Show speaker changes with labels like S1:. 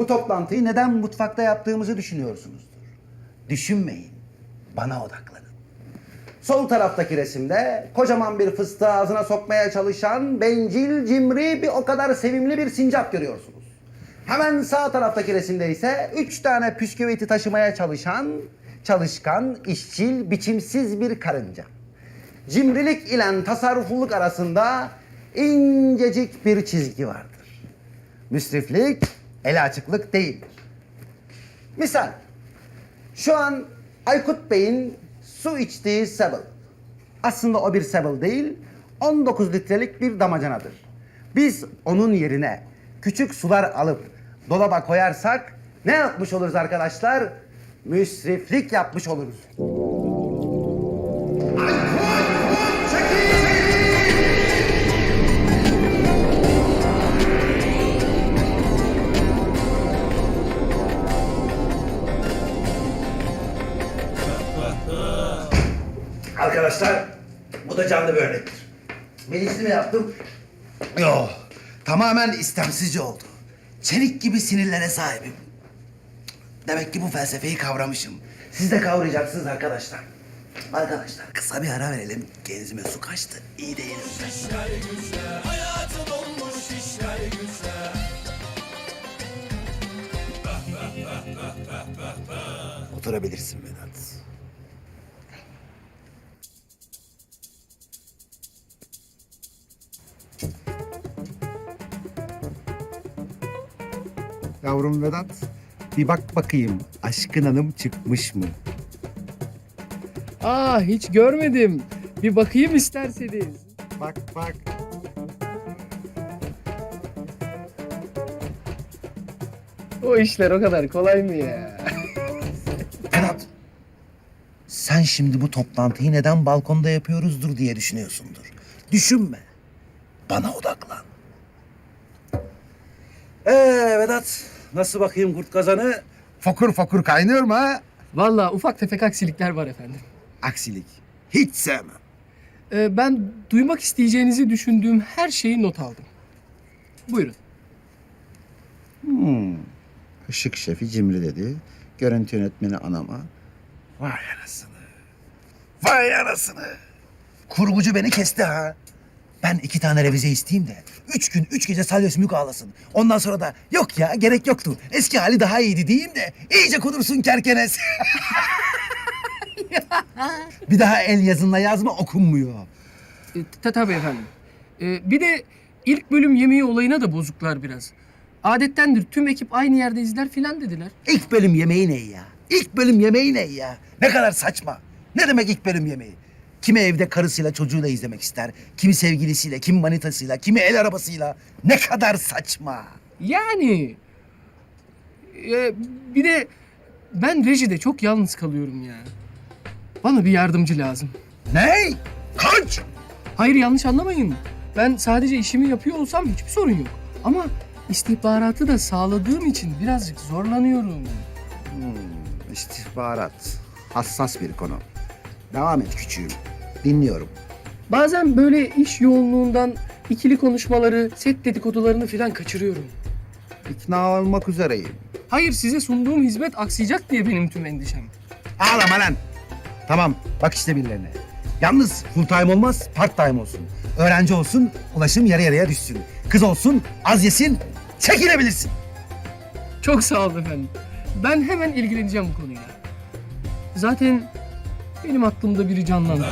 S1: bu toplantıyı neden mutfakta yaptığımızı düşünüyorsunuzdur. Düşünmeyin. Bana odaklanın. Sol taraftaki resimde kocaman bir fıstığı ağzına sokmaya çalışan bencil, cimri bir o kadar sevimli bir sincap görüyorsunuz. Hemen sağ taraftaki resimde ise üç tane püsküviti taşımaya çalışan, çalışkan, işçil, biçimsiz bir karınca. Cimrilik ile tasarrufluluk arasında incecik bir çizgi vardır. Müsriflik, el açıklık değildir. Misal, şu an Aykut Bey'in su içtiği sebel. Aslında o bir sebel değil, 19 litrelik bir damacanadır. Biz onun yerine küçük sular alıp dolaba koyarsak ne yapmış oluruz arkadaşlar? Müsriflik yapmış oluruz. Arkadaşlar bu da canlı bir örnektir. Bilinçli mi yaptım? Yok. Tamamen istemsizce oldu. Çelik gibi sinirlere sahibim. Demek ki bu felsefeyi kavramışım. Siz de kavrayacaksınız arkadaşlar. Arkadaşlar kısa bir ara verelim. Genzime su kaçtı. İyi değilim. Oturabilirsin Vedat. Yavrum Vedat, bir bak bakayım aşkın hanım çıkmış mı?
S2: Aa hiç görmedim. Bir bakayım isterseniz.
S1: Bak bak.
S2: O işler o kadar kolay mı ya?
S1: Vedat, sen şimdi bu toplantıyı neden balkonda yapıyoruzdur diye düşünüyorsundur. Düşünme. Bana odaklan. Ee Vedat, nasıl bakayım kurt kazanı? Fokur fokur kaynıyor mu ha?
S2: Vallahi ufak tefek aksilikler var efendim.
S1: Aksilik. Hiç sevmem.
S2: Ee, ben duymak isteyeceğinizi düşündüğüm her şeyi not aldım. Buyurun.
S1: Işık şefi cimri dedi. Görüntü yönetmeni anama. Vay anasını. Vay anasını. Kurgucu beni kesti ha. Ben iki tane revize isteyeyim de üç gün üç gece salya sümük ağlasın. Ondan sonra da yok ya gerek yoktu. Eski hali daha iyiydi diyeyim de iyice kudursun kerkenes. bir daha el yazınla yazma okunmuyor.
S2: Ee, ta- tabii efendim. Ee, bir de ilk bölüm yemeği olayına da bozuklar biraz. Adettendir tüm ekip aynı yerde izler filan dediler.
S1: İlk bölüm yemeği ne ya? İlk bölüm yemeği ne ya? Ne kadar saçma. Ne demek ilk bölüm yemeği? Kimi evde karısıyla çocuğuyla izlemek ister. Kimi sevgilisiyle, kimi manitasıyla, kimi el arabasıyla. Ne kadar saçma.
S2: Yani e, bir de ben rejide çok yalnız kalıyorum ya. Bana bir yardımcı lazım.
S1: Ne? Kaç?
S2: Hayır yanlış anlamayın. Ben sadece işimi yapıyor olsam hiçbir sorun yok. Ama istihbaratı da sağladığım için birazcık zorlanıyorum.
S1: İstihbarat. Hassas bir konu. Devam et küçüğüm. Dinliyorum.
S2: Bazen böyle iş yoğunluğundan ikili konuşmaları, set dedikodularını falan kaçırıyorum.
S1: İkna olmak üzereyim.
S2: Hayır size sunduğum hizmet aksayacak diye benim tüm endişem.
S1: Ağlama lan. Tamam, bak işte birilerine. Yalnız full time olmaz, part time olsun. Öğrenci olsun, ulaşım yarı yarıya düşsün. Kız olsun, az yesin, çekilebilirsin.
S2: Çok sağ olun efendim. Ben hemen ilgileneceğim bu konuyla. Zaten benim aklımda biri canlandı.